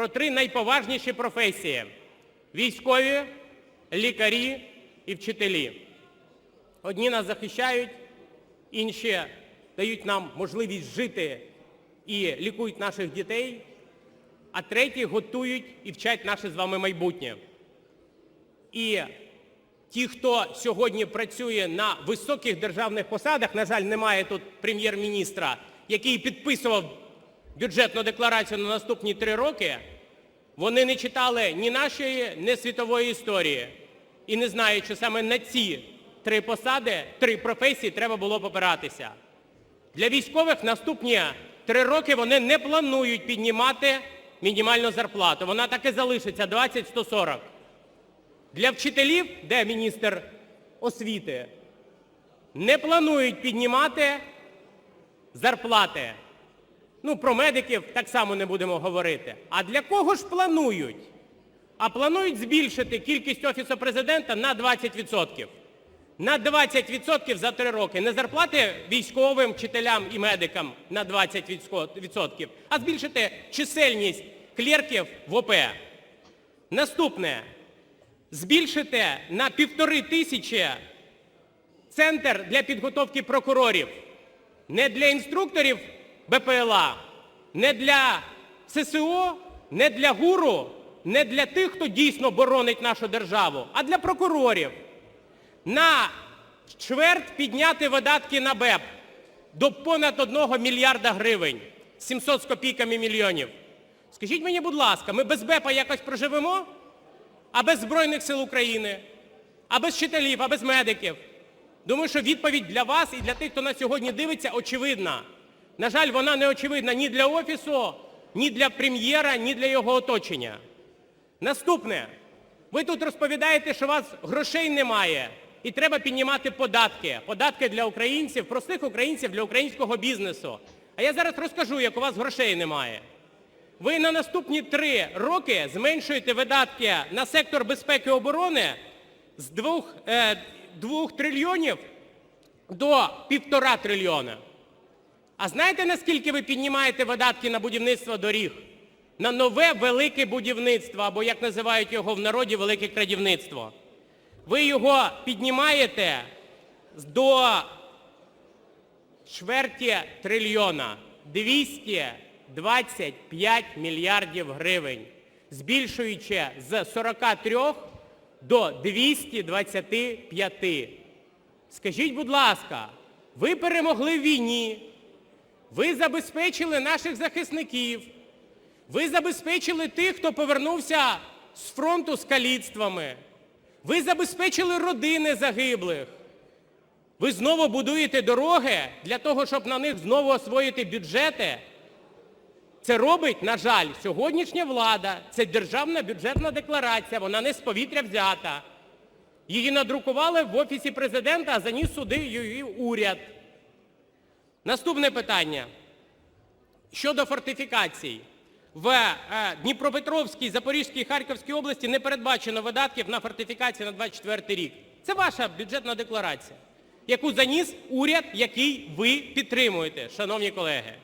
про три найповажніші професії – військові, лікарі і вчителі. Одні нас захищають, інші дають нам можливість жити і лікують наших дітей, а треті готують і вчать наше з вами майбутнє. І ті, хто сьогодні працює на високих державних посадах, на жаль, немає тут прем'єр-міністра, який підписував бюджетну декларацію на наступні три роки, вони не читали ні нашої, ні світової історії і не знають, що саме на ці три посади, три професії треба було попиратися. Для військових наступні три роки вони не планують піднімати мінімальну зарплату. Вона так і залишиться 20-140. Для вчителів, де міністр освіти, не планують піднімати зарплати. Ну, про медиків так само не будемо говорити. А для кого ж планують? А планують збільшити кількість Офісу Президента на 20%. На 20% за три роки. Не зарплати військовим, вчителям і медикам на 20%, а збільшити чисельність клерків в ОП. Наступне. Збільшити на півтори тисячі центр для підготовки прокурорів. Не для інструкторів БПЛА, не для ССО, не для ГУРу, не для тих, хто дійсно боронить нашу державу, а для прокурорів. На чверть підняти видатки на БЕП до понад 1 мільярда гривень, 700 з копійками мільйонів. Скажіть мені, будь ласка, ми без БЕПа якось проживемо? А без Збройних сил України? А без вчителів, а без медиків? Думаю, що відповідь для вас і для тих, хто нас сьогодні дивиться, очевидна. На жаль, вона не очевидна ні для Офісу, ні для прем'єра, ні для його оточення. Наступне. Ви тут розповідаєте, що у вас грошей немає і треба піднімати податки. Податки для українців, простих українців, для українського бізнесу. А я зараз розкажу, як у вас грошей немає. Ви на наступні три роки зменшуєте видатки на сектор безпеки і оборони з 2, е, 2 трильйонів до півтора трильйона. А знаєте, наскільки ви піднімаєте видатки на будівництво доріг? На нове велике будівництво, або, як називають його в народі, велике крадівництво. Ви його піднімаєте до чверті трильйона, 225 мільярдів гривень, збільшуючи з 43 до 225. Скажіть, будь ласка, ви перемогли в війні, ви забезпечили наших захисників, ви забезпечили тих, хто повернувся з фронту з каліцтвами, ви забезпечили родини загиблих. Ви знову будуєте дороги для того, щоб на них знову освоїти бюджети. Це робить, на жаль, сьогоднішня влада. Це державна бюджетна декларація, вона не з повітря взята. Її надрукували в Офісі Президента, а заніс суди її уряд. Наступне питання. Щодо фортифікацій. В е, Дніпропетровській, Запорізькій Харківській області не передбачено видатків на фортифікації на 2024 рік. Це ваша бюджетна декларація, яку заніс уряд, який ви підтримуєте, шановні колеги.